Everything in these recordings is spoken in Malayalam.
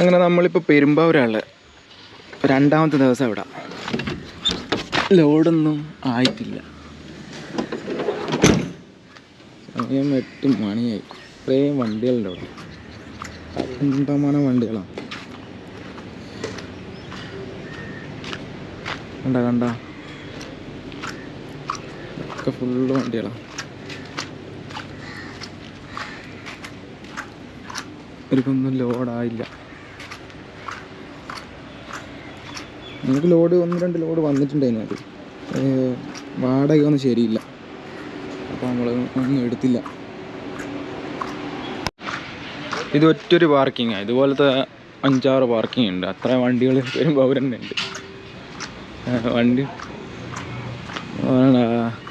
അങ്ങനെ നമ്മളിപ്പോൾ പെരുമ്പാവൂരാണ് രണ്ടാമത്തെ ദിവസം ഇവിടെ. ലോഡൊന്നും ആയിട്ടില്ല. സമയം എട്ട് മണിയായി ഇത്രയും വണ്ടികളുണ്ട് അവിടെ. കണ്ടമാനം വണ്ടികളാണ് കണ്ട കണ്ട? ഒക്കെ ഫുള്ള് വണ്ടികളാണ് ഇവർക്കൊന്നും ലോഡായില്ല. നമുക്ക് ലോഡ് ഒന്ന് രണ്ട് ലോഡ് വന്നിട്ടുണ്ടായിരുന്നു അത്. വാടക ഒന്നും ശരിയില്ല. അപ്പോൾ നമ്മൾ ഒന്നും എടുത്തില്ല. ഇത് ഒറ്റൊരു പാർക്കിങ്ങാണ് ഇതുപോലത്തെ അഞ്ചാറ് പാർക്കിംഗ് ഉണ്ട്. അത്ര വണ്ടികൾ വരുമ്പോൾ ഉണ്ട് വണ്ടി.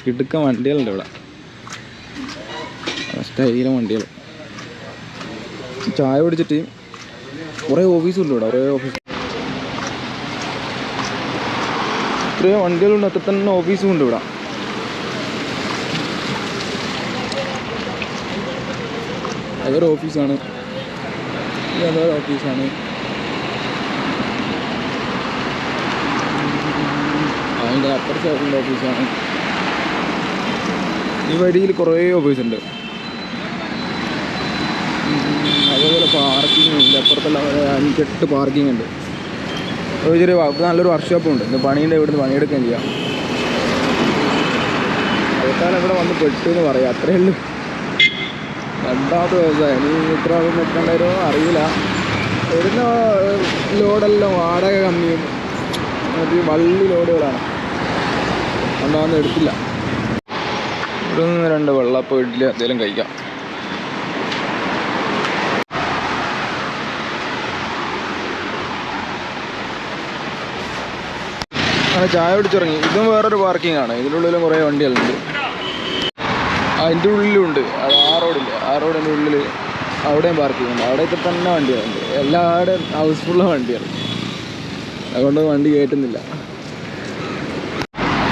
കിടുക്ക വണ്ടികളുണ്ട് ഇവിടെ. സ്റ്റൈലും വണ്ടികൾ ചായ കുടിച്ചിട്ട് കുറേ ഓഫീസുണ്ട് ഇവിടെ. കുറേ ഓഫീസ് ഇത്രയും വണ്ടികളുണ്ട് അത്ര തന്നെ ഓഫീസും ഉണ്ട് ഇവിടെ. അതൊരു ഓഫീസാണ് അതൊരു ഓഫീസാണ് അതിന്റെ അപ്പുറത്ത് സൈഡിന്റെ ഓഫീസാണ് ഈ വഴിയിൽ കുറേ ഓഫീസുണ്ട് അതേപോലെ പാർക്കിംഗ് ഉണ്ട്. അപ്പുറത്തുള്ള അഞ്ചെട്ട് പാർക്കിംഗ് ഉണ്ട്. ചെറിയ നല്ലൊരു വർക്ക്ഷോപ്പും ഉണ്ട് ഇന്ന് പണീന്റെ ഇവിടുന്ന് പണിയെടുക്കുകയും ചെയ്യാം. അവസാനം ഇവിടെ വന്ന് പെട്ടു എന്ന് പറയാം. അത്രയേ ഉള്ളൂ. രണ്ടാമത്തെ വ്യവസായം ഇനി ഇത്ര ആളും നിൽക്കണ്ടായിരുന്നോ അറിയില്ല. വരുന്ന ലോഡെല്ലാം വാടക കമ്മിയും മറ്റേ വള്ളി ലോഡുകളാണ്. അതുകൊണ്ടൊന്നും എടുത്തില്ല. ഇവിടെ നിന്ന് രണ്ട് വെള്ളപ്പം ഇഡ്ഡലി എന്തെങ്കിലും കഴിക്കാം. അങ്ങനെ ചായ പിടിച്ചിറങ്ങി ഇതും വേറൊരു പാർക്കിംഗ് ആണ്. ഇതിന്റെ ഉള്ളിലും കുറേ വണ്ടികളുണ്ട്. അതിന്റെ ഉള്ളിലുണ്ട്. ആ റോഡില്ല ആ റോഡിന്റെ ഉള്ളിൽ അവിടെയും പാർക്കിംഗ് ഉണ്ട്. അവിടെയൊക്കെ തന്നെ വണ്ടികളുണ്ട്. എല്ലാവരുടെയും ഹൗസ്ഫുള്ള വണ്ടികൾ അതുകൊണ്ട് വണ്ടി കയറ്റുന്നില്ല.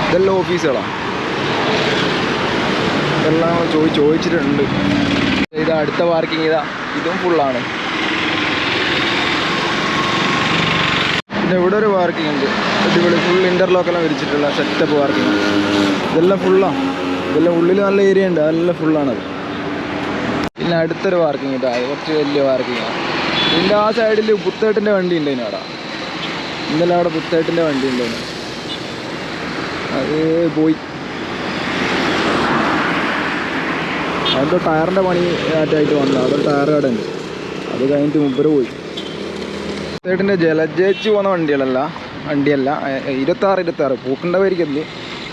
ഇതെല്ലാം ഓഫീസുകളാണ് ഇതെല്ലാം ചോദി ചോദിച്ചിട്ടുണ്ട്. ഇതാ അടുത്ത പാർക്കിംഗ് ഇതാ. ഇതും ഫുള്ളാണ് പിന്നെ ഇവിടെ ഒരു പാർക്കിംഗ് ഉണ്ട്. അടിപൊളി. ഫുൾ ഇന്റർലോക്കെല്ലാം വിരിച്ചിട്ടുള്ള സെറ്റപ്പ് പാർക്കിംഗ് ഇതെല്ലാം ഫുള്ളാണ് ഇതെല്ലാം ഉള്ളിൽ നല്ല ഏരിയ ഉണ്ട്. അതെല്ലാം ഫുള്ളാണത് പിന്നെ അടുത്തൊരു പാർക്കിംഗ് കേട്ടോ അത് കുറച്ച് വലിയ പാർക്കിംഗ് ആണ് ഇതിന്റെ ആ സൈഡിൽ പുത്തേട്ടിന്റെ വണ്ടി ഉണ്ട് അവിടെ ഇന്നലെ അവിടെ പുത്തേട്ടിന്റെ വണ്ടി ഉണ്ടായിരുന്നു അത് പോയി. അതിന്റെ ടയറിന്റെ പണി ആറ്റായിട്ട് വന്നു അവിടെ ടയർ കട ഉണ്ട് അത് കഴിഞ്ഞിട്ട് മുമ്പ് പോയി. ചേട്ടന്റെ ജലജേച്ച് പോകുന്ന വണ്ടികളല്ല വണ്ടിയല്ല ഇരുപത്താറ് ഇരുപത്താറ് പൂക്കണ്ട പേരിക്കൽ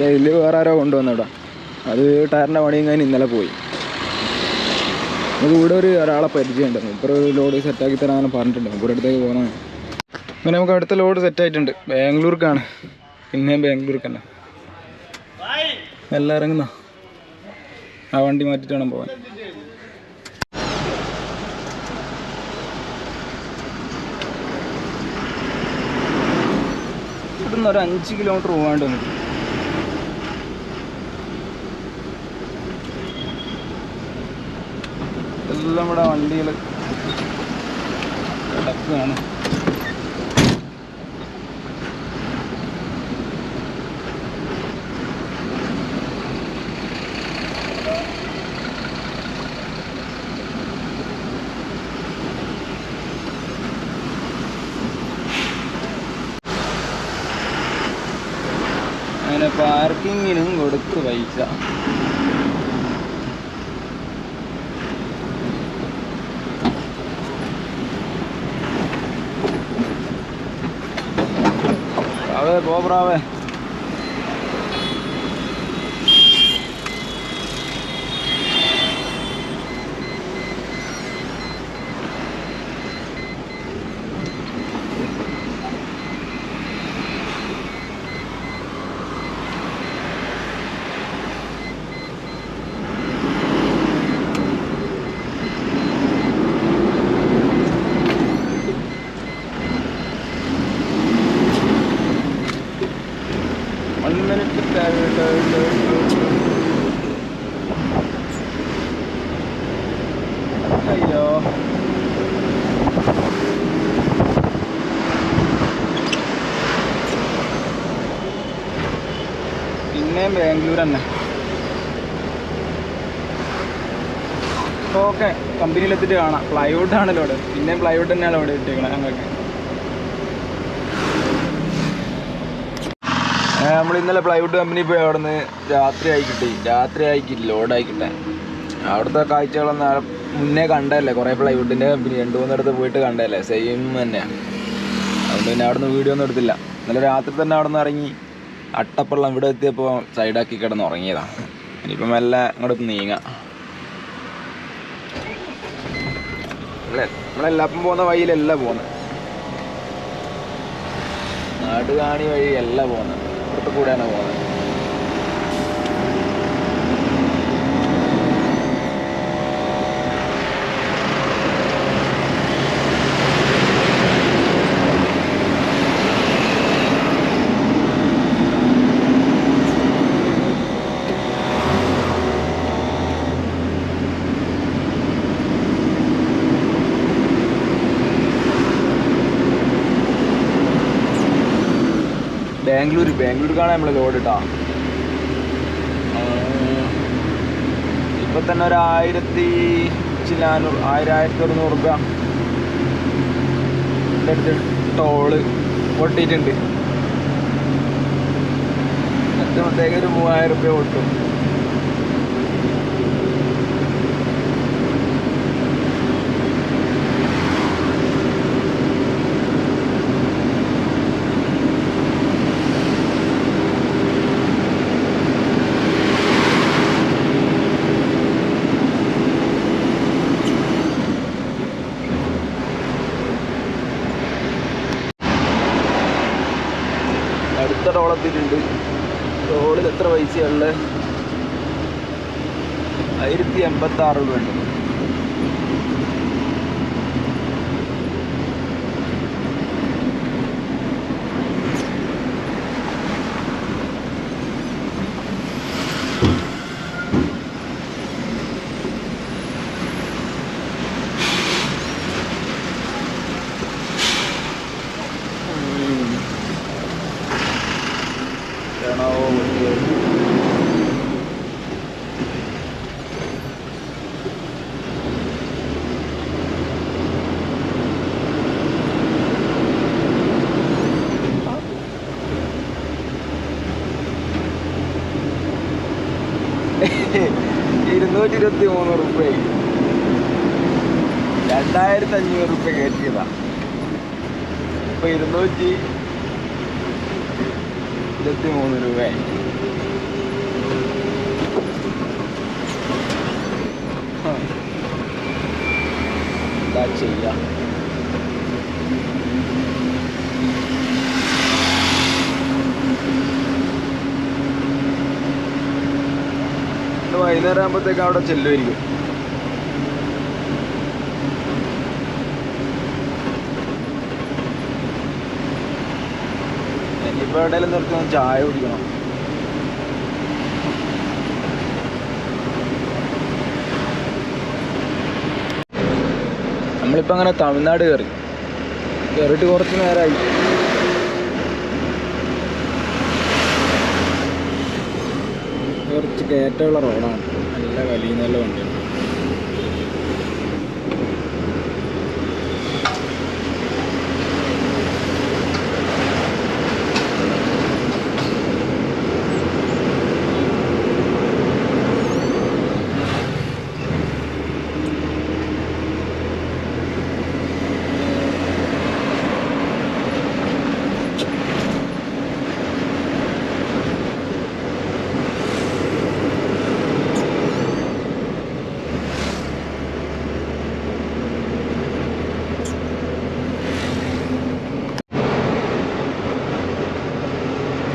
ഇതിൽ വേറെ ആരോ കൊണ്ടുവന്നിടാം അത് ടയറിന്റെ പണിയും കഴിഞ്ഞ് ഇന്നലെ പോയി. നമുക്ക് ഇവിടെ ഒരു ഒരാളെ പരിചയമുണ്ട്. മുപ്പർ ഒരു ലോഡ് സെറ്റാക്കി തരാൻ പറഞ്ഞിട്ടുണ്ട്. മുപ്പരുടെ അടുത്തേക്ക് പോകണം അങ്ങനെ നമുക്ക് അടുത്ത ലോഡ് സെറ്റായിട്ടുണ്ട് ബാംഗ്ലൂർക്കാണ്. പിന്നെയും ബാംഗ്ലൂർക്ക് തന്നെ എല്ലാം ഇറങ്ങുന്ന? ആ വണ്ടി മാറ്റിയിട്ട് വേണം പോകാൻ ഇവിടുന്ന് ഒരു അഞ്ച് കിലോമീറ്റർ പോകാണ്ട് വന്നു. എല്ലാം ഇവിടെ വണ്ടികൾ കിടക്കുകയാണ്. હવે ગોબરા આવે. ഓക്കെ കമ്പനിയിലെത്തിയിട്ട് കാണാം. പ്ലൈവുഡ് ആണല്ലോ അവിടെ പിന്നെയും പ്ലൈവുഡ് തന്നെയാണ് ഇവിടെ ഇട്ടിരിക്കുന്നത് ഞങ്ങൾക്ക്. നമ്മൾ ഇന്നലെ പ്ലൈവുഡ് കമ്പനി പോയി അവിടെ നിന്ന് രാത്രി ആയി കിട്ടി രാത്രി ആയി കിട്ടി ലോഡായി കിട്ടാൻ. അവിടുത്തെ കാഴ്ചകളൊന്നും മുന്നേ കണ്ടതല്ലേ? കുറേ പ്ലൈവുഡിന്റെ കമ്പനി രണ്ട് മൂന്നിടത്ത് പോയിട്ട് കണ്ടതല്ലേ? സെയിം തന്നെയാണ് അതുകൊണ്ട് പിന്നെ അവിടെ നിന്ന് വീഡിയോ ഒന്നും എടുത്തില്ല. ഇന്നലെ രാത്രി തന്നെ അവിടെ നിന്ന് ഇറങ്ങി അട്ടപ്പള്ളം ഇവിടെ എത്തിയപ്പോൾ സൈഡാക്കി കിടന്ന് ഉറങ്ങിയതാണ് ഇനിയിപ്പം മെല്ലെ അങ്ങോട്ട് നീങ്ങാം. നമ്മളെ നമ്മളെല്ലാം പോകുന്ന വഴിയിലല്ല പോകുന്നത് നാടുകാണി വഴിയല്ല പോകുന്നത് ഇവിടുത്തെ കൂടെയാണ് പോകുന്നത് ബാംഗ്ലൂർ ബാംഗ്ലൂർക്കാണ് നമ്മൾ ലോഡ് ഇട്ടാ. ഇപ്പൊ തന്നെ ഒരു ആയിരത്തി ചില്ലാനൂറ് ആയിരം ആയിരത്തി ഒരുന്നൂറ് റുപ്യ. അടുത്ത് ടോൾ പൊട്ടിയിട്ടുണ്ട്. മറ്റേ ഒരു മൂവായിരം റുപ്യ പൊട്ടും അടുത്ത ടോൾ എത്തിയിട്ടുണ്ട് ടോളിൽ എത്ര പൈസയുള്ള ആയിരത്തി എൺപത്തി ആറ് രൂപ ഇരുന്നൂറ്റി ഇരുപത്തി മൂന്ന് റുപ്യ. രണ്ടായിരത്തി അഞ്ഞൂറ് റുപ്യ കയറ്റിയതാ. ഇപ്പൊ ഇരുന്നൂറ്റി ഇരുപത്തി മൂന്ന് രൂപയായി ചെയ്യാം ഇന്ന് വൈകുന്നേരം ആകുമ്പോഴത്തേക്ക് അവിടെ ചെല്ലുമായിരിക്കും. ഇനിയിപ്പോൾ എവിടെയെങ്കിലും നിർത്തി ചായ കുടിക്കണം. നമ്മളിപ്പോ അങ്ങനെ തമിഴ്നാട് കയറി. കയറിയിട്ട് കുറച്ച് നേരമായി കുറച്ച് കയറ്റമുള്ള റോഡാണ്. നല്ല വലിയ നല്ല വണ്ടിയാണ്.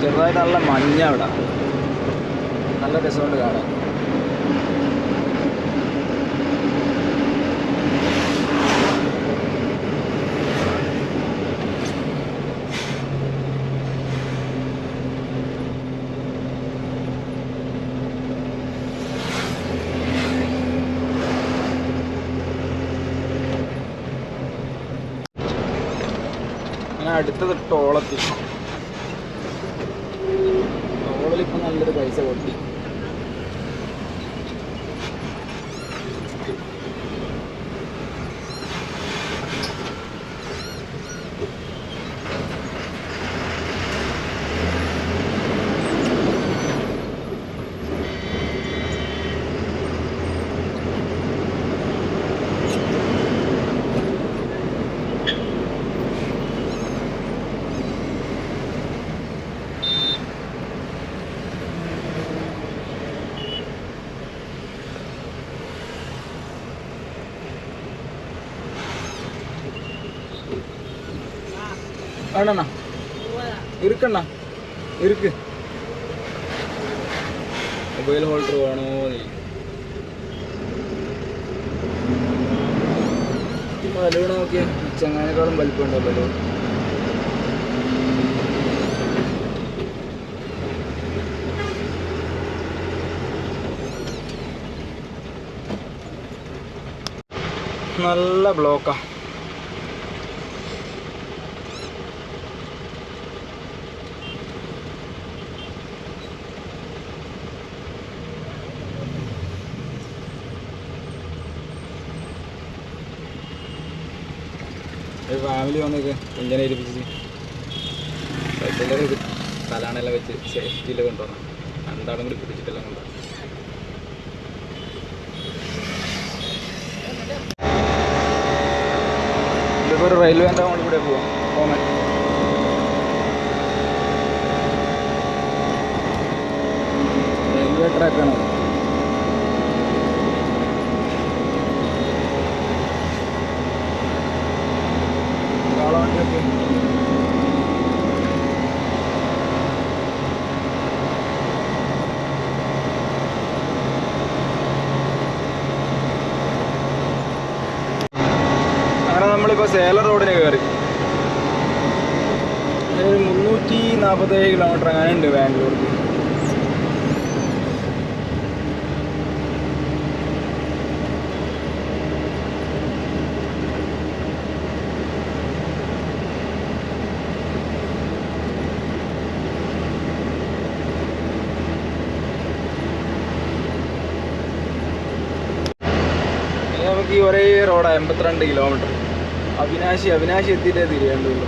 ചെറുതായിട്ട് നല്ല മഞ്ഞ അവിടെ. നല്ല രസമുണ്ട് കാണാൻ. അടുത്തത് ടോളെത്തി ടോൾ ഓലിപ്പം നല്ലൊരു പൈസ കൊട്ടി வேணண்ணா இருக்குண்ணா இருக்கு മൊബൈൽ ഹോൾഡർ വേണോ നീ ബലൂൺ നോക്കിയേ ചങ്ങാനേക്കാളും വലിപ്പമുണ്ടോ ബലൂൺ നല്ല ബ്ലോക്കാ ഒരു ഫാമിലി വന്നൊക്കെ. ഇങ്ങനെ ഇരിപ്പിച്ച്. പൈസ തലാണെല്ലാം വെച്ച് സേഫ്റ്റിയിൽ കൊണ്ടുവരണം. രണ്ടാളും കൂടി പിടിച്ചിട്ടെല്ലാം കൊണ്ടുവരണം. ഇതിപ്പോൾ ഒരു റെയിൽവേന്റെ മുകളിൽ കൂടെ പോവാം. പോകാൻ നമ്മളിപ്പോൾ സേലം റോഡിന് കയറി ഒരു മുന്നൂറ്റി നാൽപ്പത്തേഴ് കിലോമീറ്റർ അങ്ങനെ ഉണ്ട് ബാംഗ്ലൂർക്ക്. ഇനി നമുക്ക് ഈ ഒരേ റോഡാണ് എൺപത്തിരണ്ട് കിലോമീറ്റർ അവിനാശി അവിനാശി എത്തിയിട്ടേ തിരിയേണ്ടുള്ളൂ.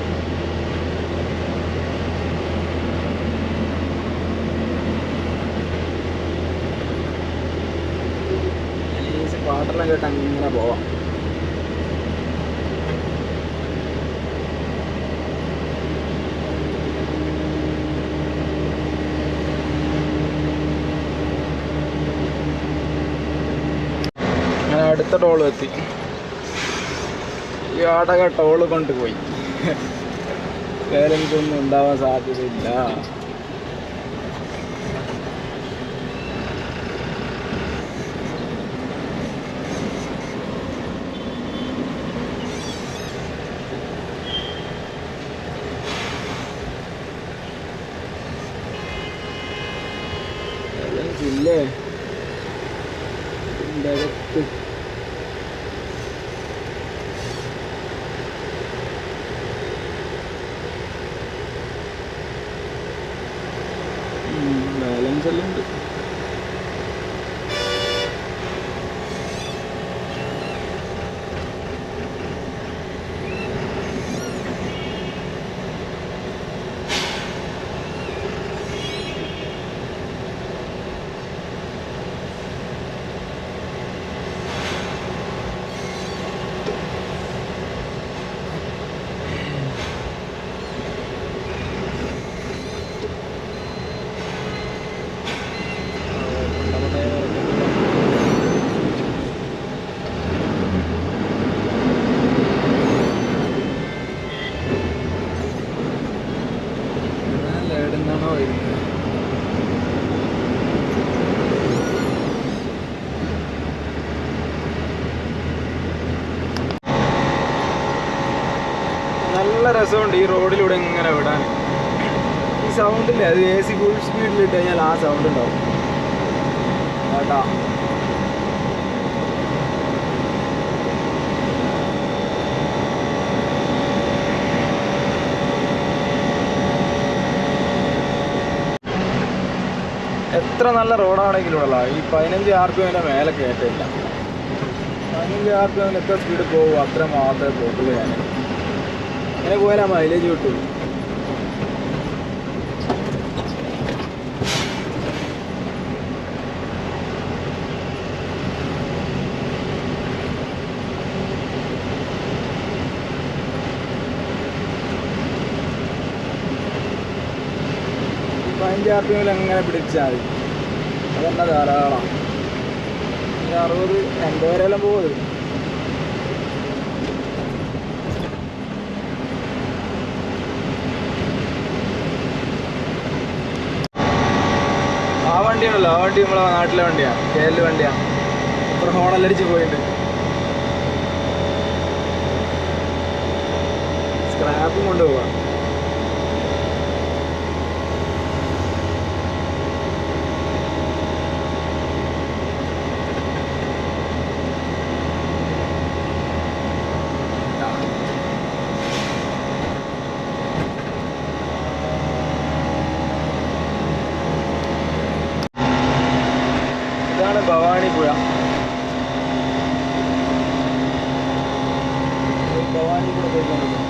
പാട്ടെല്ലാം കേട്ട് അങ്ങനെ പോവാം. അടുത്ത ടോൾ എത്തി. ഈ ആടക ടോൾ കൊണ്ടുപോയി. വേറെ എനിക്കൊന്നും ഉണ്ടാവാൻ സാധ്യതയില്ല ഇല്ലേ ഇതിന്റെ അകത്ത് ബാലൻസ് എല്ലാം ഉണ്ട് എവിടുന്നാണോ വരുന്നത് നല്ല രസമുണ്ട് ഈ റോഡിലൂടെ ഇങ്ങനെ വിടാൻ. ഈ സൗണ്ട് ഇല്ലേ അത് എ സി ഫുൾ സ്പീഡിൽ ഇട്ട് കഴിഞ്ഞാൽ ആ സൗണ്ട് ഉണ്ടാവും. കേട്ടാ? എത്ര നല്ല റോഡാണെങ്കിലും ഉള്ള ഈ പതിനഞ്ച് ആർക്കും എമ്മിന്റെ മേലെ കയറ്റില്ല പതിനഞ്ച് ആർ പി എമ്മിൽ എത്ര സ്പീഡ് പോകും അത്ര മാത്രമേ പോകുള്ളൂ ഞാൻ ഇങ്ങനെ പോയാലാ മൈലേജ് കിട്ടും. അങ്ങനെ പിടിച്ചാൽ? മതി ധാരാളം. അറുപത് എൺപത് വരെയെല്ലാം പോകുന്നത് ആ വണ്ടിയാണല്ലോ ആ വണ്ടി നമ്മളെ നാട്ടിലെ വണ്ടിയാ കെ എൽ വണ്ടിയാണ് ഇത്ര ഹോണല്ലടിച്ച് പോയിട്ടുണ്ട് സ്ക്രാപ്പും കൊണ്ടുപോവാം ഇതാണ് ഭവാനി പുഴ ഈ ഭവാനി കൂടെ പോയിക്കൊണ്ടിരിക്കും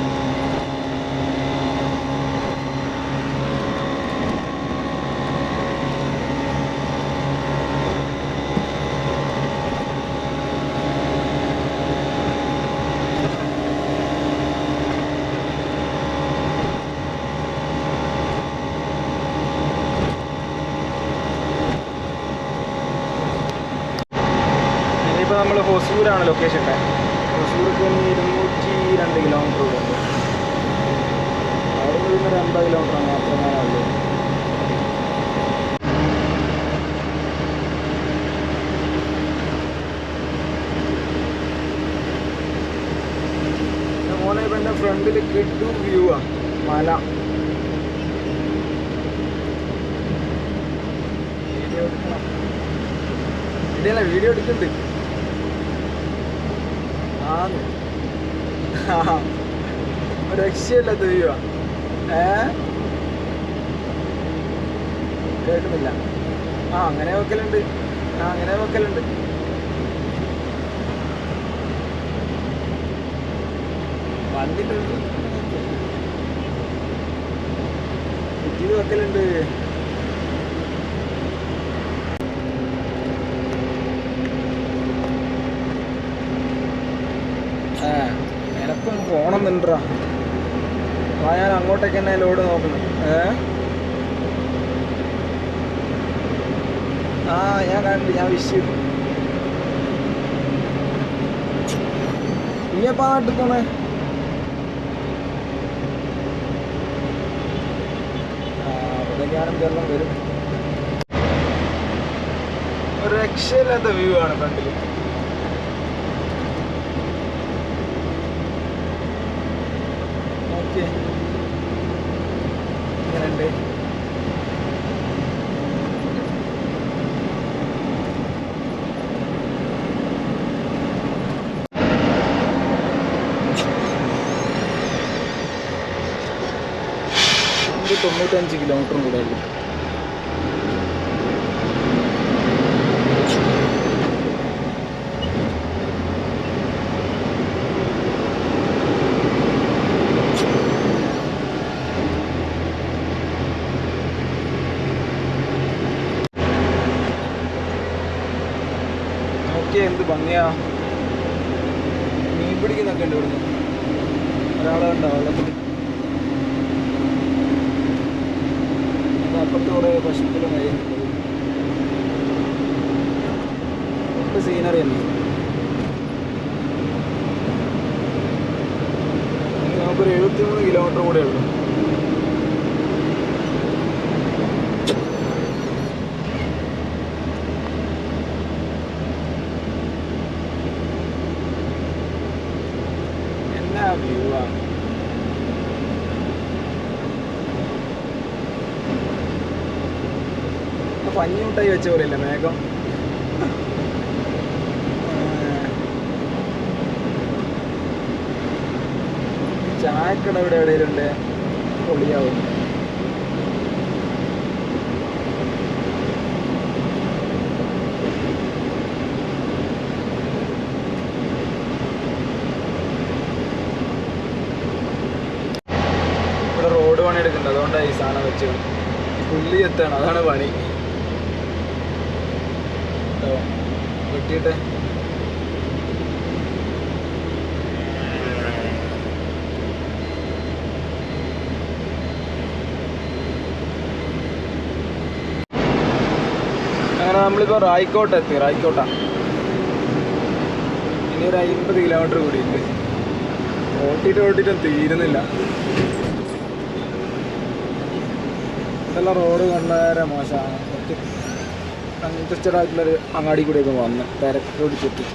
ഇനിയിപ്പോൾ നമ്മൾ ഹൊസൂരാണ് ലൊക്കേഷൻ ഹൊസൂർക്ക് ഇനി ഇരുന്നൂറ്റി രണ്ട് കിലോമീറ്റർ ഉണ്ട് അവിടെ നിന്ന് ഒരു അമ്പത് കിലോമീറ്റർ മാത്രമേ ഉള്ളൂ. ഫ്രണ്ടിൽ ഇപ്പം കിട്ടു വ്യൂ ആ മല. വീഡിയോ എടുക്കണം. ഇതല്ല വീഡിയോ എടുക്കുന്നുണ്ട് ആന്ന്. രക്ഷയല്ല വ്യൂ ഏ? കേൾക്കുന്നില്ല. ആ അങ്ങനെ വെക്കലുണ്ട്. ആ അങ്ങനെ വെക്കലുണ്ട്. വന്നിട്ടുണ്ട്. ഇത് വെക്കലുണ്ട് ആ എനക്കും നിൻട്രാ. ആ ഞാൻ അങ്ങോട്ടേക്ക് തന്നെ ലോഡ് നോക്കുന്നു. ഏ? ആ ഞാൻ കണ്ടു ഞാൻ വിഷ് ചെയ്തു. നീ എപ്പാ നാട്ടിൽ പോണേ ആ കേരളം വരും. ഒരു രക്ഷയില്ലാത്ത വ്യൂ ആണ് ഫ്രണ്ടിൽ ഓക്കെ ഇങ്ങനെയുണ്ട് ഇത് തൊണ്ണൂറ്റഞ്ച് കിലോമീറ്ററും കൂടെ ഉള്ളു നോക്കിയാ എന്ത് ഭംഗിയാ. മീൻ പിടിക്കുന്നൊക്കെ ഉണ്ട് ഇവിടുന്ന്. ഒരാളെ ഉണ്ടാവും വെള്ളത്തിൽ കുറേ പശുക്കളും കഴിയുന്നുണ്ട് ഫുള്ള് സീനറി തന്നെ നമുക്കൊരു എഴുപത്തി മൂന്ന് കിലോമീറ്റർ കൂടെ ഉള്ളു. കോട്ടായി വെച്ച പോലെയല്ല മേഘം? ചായക്കട ഇവിടെ എവിടെയിലുണ്ട്? പൊളിയാവും. ഇവിടെ റോഡ് പണിയെടുക്കുന്നുണ്ട്. അതുകൊണ്ടാണ് ഈ സാധനം വെച്ചത്. പുള്ളി എത്തണം. അതാണ് പണി. വെട്ടിയിട്ട് അങ്ങനെ നമ്മളിപ്പോൾ റായിക്കോട്ട് എത്തി റായിക്കോട്ടാ. ഇനി ഒരു അമ്പത് കിലോമീറ്റർ കൂടി ഉണ്ട് ഓട്ടിട്ട് ഓട്ടിട്ട് തീരുന്നില്ല. ഇതെല്ലാം റോഡ് കണ്ടേരെ മോശമാണ്. കൺജസ്റ്റഡ് ആയിട്ടുള്ളൊരു അങ്ങാടി കൂടിയൊക്കെ വന്ന് തിരക്കോട് ചുറ്റി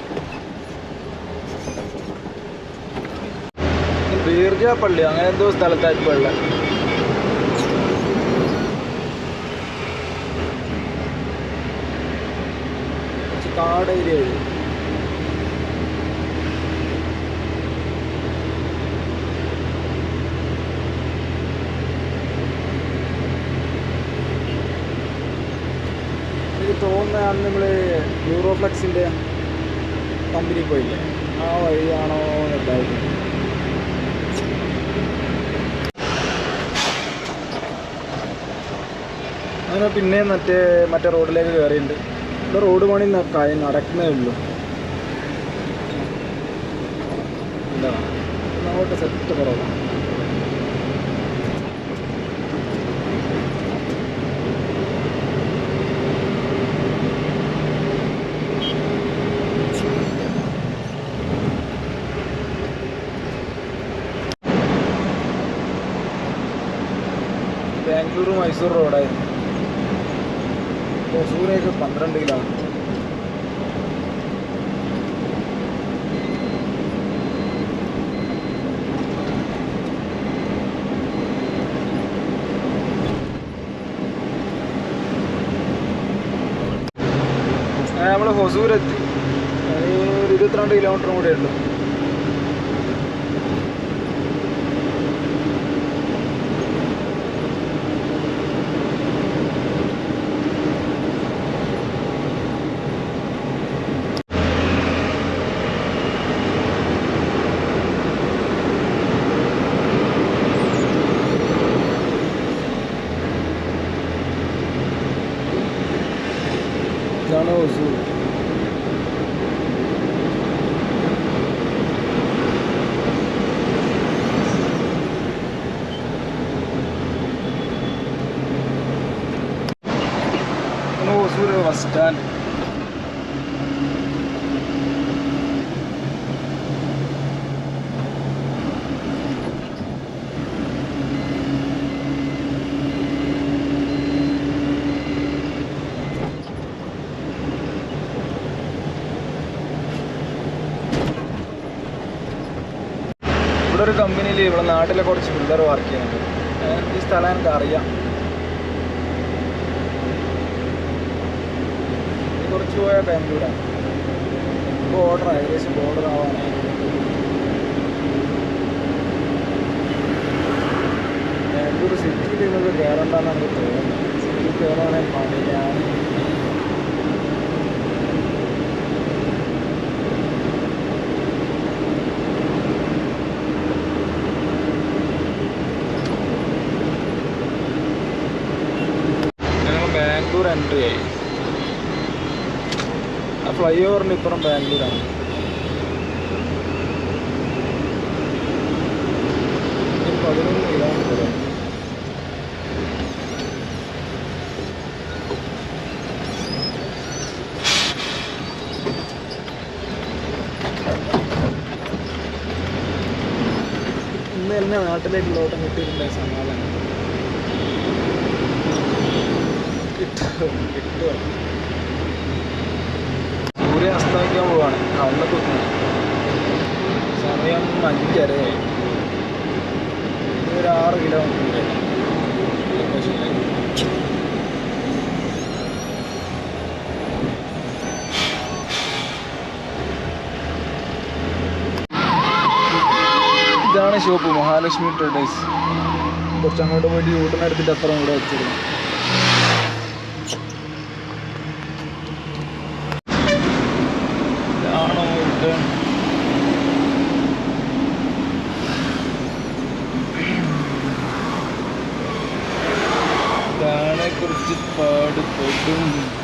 ബീർജ പള്ളി അങ്ങനെ എന്തോ സ്ഥലത്തായിരിക്കും ഉള്ളത്. കാട് ഏരിയ കമ്പനി പോയില്ലേ? ആ വഴിയാണോ എന്നുണ്ടായിരുന്നു അങ്ങനെ പിന്നെ മറ്റേ മറ്റേ റോഡിലേക്ക് കയറിയിട്ടുണ്ട് ഇവിടെ റോഡ് പണി നടക്കുന്നേ ഉള്ളൂ. എന്താ? അങ്ങോട്ട് സെറ്റ് കുറവാണ്. ബാംഗ്ലൂർ മൈസൂർ റോഡായിരുന്നു ഹൊസൂരേക്ക് പന്ത്രണ്ട് കിലോമീറ്റർ നമ്മൾ ഹൊസൂരെത്തി. ഒരു ഇരുപത്തിരണ്ട് കിലോമീറ്ററും കൂടെ ഉള്ളു ഇതാണ് ഹൊസൂർ ഹൊസൂർ ബസ് സ്റ്റാൻഡ് ഇവിടെ ഒരു കമ്പനിയിൽ ഇവിടെ നാട്ടിലെ കുറച്ച് പിള്ളേർ വർക്ക് ചെയ്യുന്നുണ്ട്. ഈ സ്ഥലം എനിക്ക് അറിയാം. കുറച്ച് പോയാൽ ബാംഗ്ലൂരാണ് ഓർഡർ ഏകദേശം ബോർഡർ ആവാനായി. ബാംഗ്ലൂർ സിറ്റിയിൽ നിങ്ങൾക്ക് കയറണ്ടെന്നാണ് തോന്നുന്നത്. സിറ്റിയിൽ കയറാണെങ്കിൽ പണിയാണ് ഞങ്ങൾ ബാംഗ്ലൂർ എൻട്രി ആയി ആ ഫ്ലൈ ഓവറിന് ഇപ്പുറം ബാംഗ്ലൂരാണ്. പതിനൊന്ന് കിലോമീറ്റർ. ഇന്ന് തന്നെ നാട്ടിലേക്കുള്ള ഓട്ടം കിട്ടിയിട്ടുണ്ടായ സമാധാനം. കിട്ടുമോ കിട്ടും. സൂര്യ അസ്തമിക്കാൻ പോവാണ്. അവിടെ കൊത്തുന്നു സമയം അഞ്ചരയായി. ഒരു ആറ് കിലോമീറ്റർ ഇതാണ് ഷോപ്പ് മഹാലക്ഷ്മി ട്രേഡേഴ്സ് കുറച്ച് അങ്ങോട്ട് പോയിട്ട് യൂട്ടനെടുത്തിട്ട് അപ്പുറം ഇവിടെ വെച്ചിരുന്നു. Padu, padu, padu.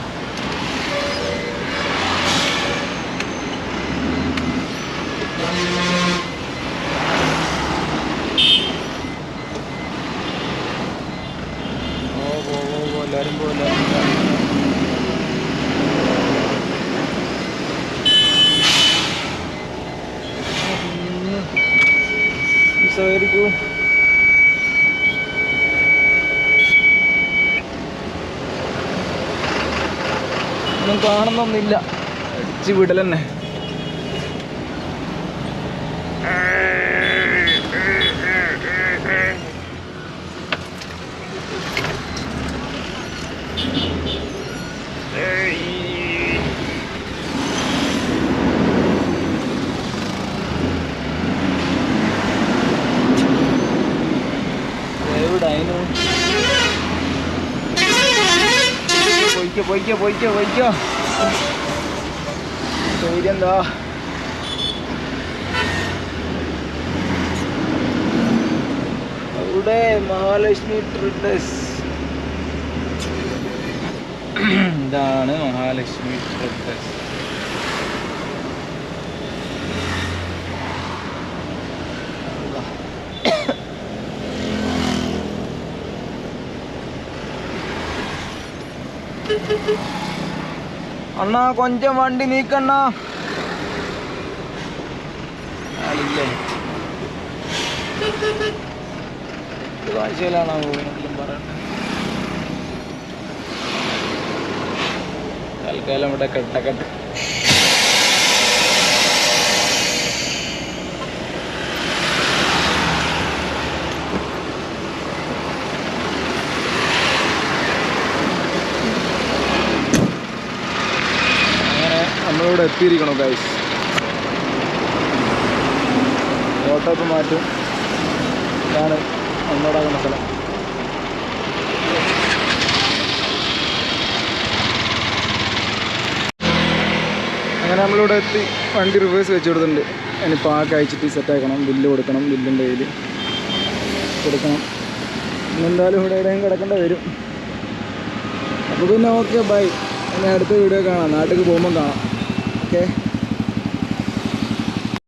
ഒന്നും കാണുന്നൊന്നുമില്ല അടിച്ച് വിടലെന്നെ. എവിടായിരുന്നു പോയിക്കോ പോയിക്കോ പോയിക്കോ പോയിക്കോ. പേരെന്താ? അവിടെ മഹാലക്ഷ്മി ട്രഡേഴ്സ് ഇതാണ് മഹാലക്ഷ്മി ട്രേഡേഴ്സ് അണ്ണാ കൊഞ്ചം വണ്ടി നീക്കണ്ണ. ാണ് വീണെങ്കിലും പറയണ്ടേ? തൽക്കാലം ഇവിടെ കെട്ടക്കെട്ട് അങ്ങനെ നമ്മളിവിടെ എത്തിയിരിക്കണം ഗൈസ് ഓട്ടോ മാറ്റും. ഇതാണ് ഒന്നോടാകുന്ന സ്ഥലം. അങ്ങനെ നമ്മളിവിടെ എത്തി. വണ്ടി റിവേഴ്സ് വെച്ച് കൊടുത്തിട്ടുണ്ട്. ഇനി പാക്ക് അയച്ചിട്ട് സെറ്റ് ആക്കണം. ബില്ല് കൊടുക്കണം. ബില്ലിന്റെ കയ്യിൽ കൊടുക്കണം. ഇന്നെന്തായാലും ഇവിടെ എവിടെയും കിടക്കേണ്ട വരും. അപ്പോൾ പിന്നെ ഓക്കെ ബൈ ഇനി അടുത്ത വീഡിയോ കാണാം. നാട്ടിൽ പോകുമ്പോൾ കാണാം.